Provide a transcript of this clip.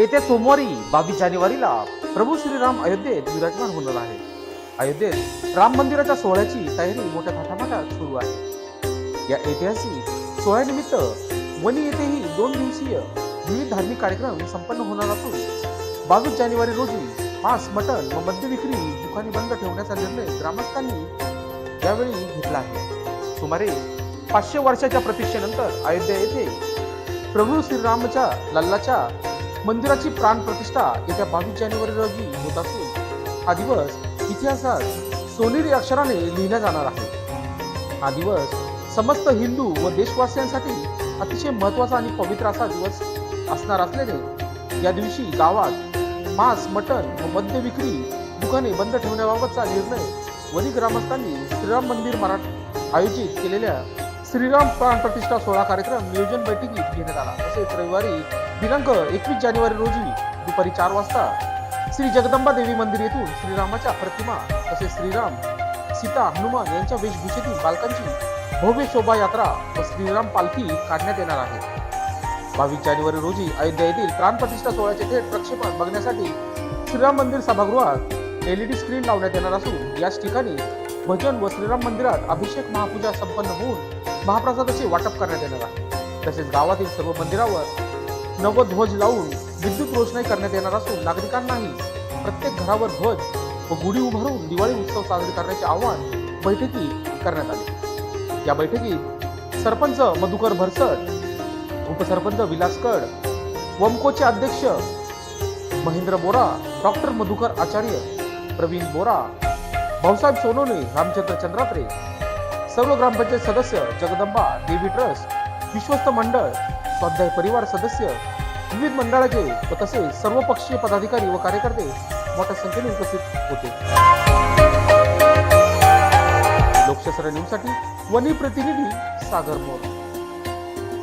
येत्या सोमवारी बावीस जानेवारीला प्रभू श्रीराम अयोध्येत विराजमान होणार आहे. अयोध्येत राम मंदिराच्या सोहळ्याची तयारी मोठ्या थाटामाटात सुरू आहे. या ऐतिहासिक सोहळ्यानिमित्त वणी येथेही दोन दिवसीय विविध धार्मिक कार्यक्रम संपन्न होणार असून बावीस जानेवारी रोजी मांस मटण व मद्य विक्री दुकाने बंद ठेवण्याचा निर्णय ग्रामस्थांनी यावेळी घेतला आहे. सुमारे पाचशे वर्षाच्या प्रतीक्षेनंतर अयोध्या येथे प्रभू श्रीरामच्या लल्लाच्या मंदिराची प्राण प्रतिष्ठा येत्या बावीस जानेवारी रोजी होत असून हा दिवस इतिहासात सोनेरी अक्षराने लिहिला जाणार आहे. हा दिवस समस्त हिंदू व देशवासियांसाठी अतिशय महत्त्वाचा आणि पवित्र असा दिवस असणार असल्याने या दिवशी गावात मांस मटण व मद्य विक्री दुकाने बंद ठेवण्याबाबतचा निर्णय वरी ग्रामस्थांनी श्रीराम मंदिर मराठ आयोजित केलेल्या श्रीराम प्राण प्रतिष्ठा सोहळा कार्यक्रम नियोजन बैठकीत घेण्यात आला. तसेच रविवारी दिनांक एकवीस जानेवारी रोजी दुपारी चार वाजता श्री जगदंबा देवी मंदिर येथून श्रीरामाच्या प्रतिमा तसेच श्रीराम सीता हनुमान यांच्या वेशभूषेतील बालकांची भव्य शोभायात्रा व श्रीराम पालखी काढण्यात येणार आहे. बावीस जानेवारी रोजी अयोध्या येथील प्राणप्रतिष्ठा सोहळ्याचे थेट प्रक्षेपण बघण्यासाठी श्रीराम मंदिर सभागृहात एलईडी स्क्रीन लावण्यात येणार असून याच ठिकाणी भजन व श्रीराम मंदिरात अभिषेक महापूजा संपन्न होऊन महाप्रसादाचे वाटप करण्यात येणार आहे. तसेच गावातील सर्व मंदिरावर नवध्वज लावून विद्युत रोषणाई करण्यात येणार असून नागरिकांनाही प्रत्येक घरावर ध्वज व गुढी उभारून दिवाळी उत्सव साजरे करण्याचे आवाहन बैठकीत करण्यात आले. या बैठकीत सरपंच मधुकर भरसट उपसरपंच विलास कड वमकोचे अध्यक्ष महेंद्र बोरा डॉक्टर मधुकर आचार्य प्रवीण बोरा भाऊसाहेब सोनोने रामचंद्र चंद्रात्रे सर्व ग्रामपंचायत सदस्य जगदंबा देवी ट्रस्ट विश्वस्त मंडळ स्वाध्याय परिवार सदस्य विविध मंडळाचे व तसेच सर्व पक्षीय पदाधिकारी व कार्यकर्ते मोठ्या संख्येने उपस्थित होते. लोकशास्त्र न्यूजसाठी वनी प्रतिनिधी सागर मोर.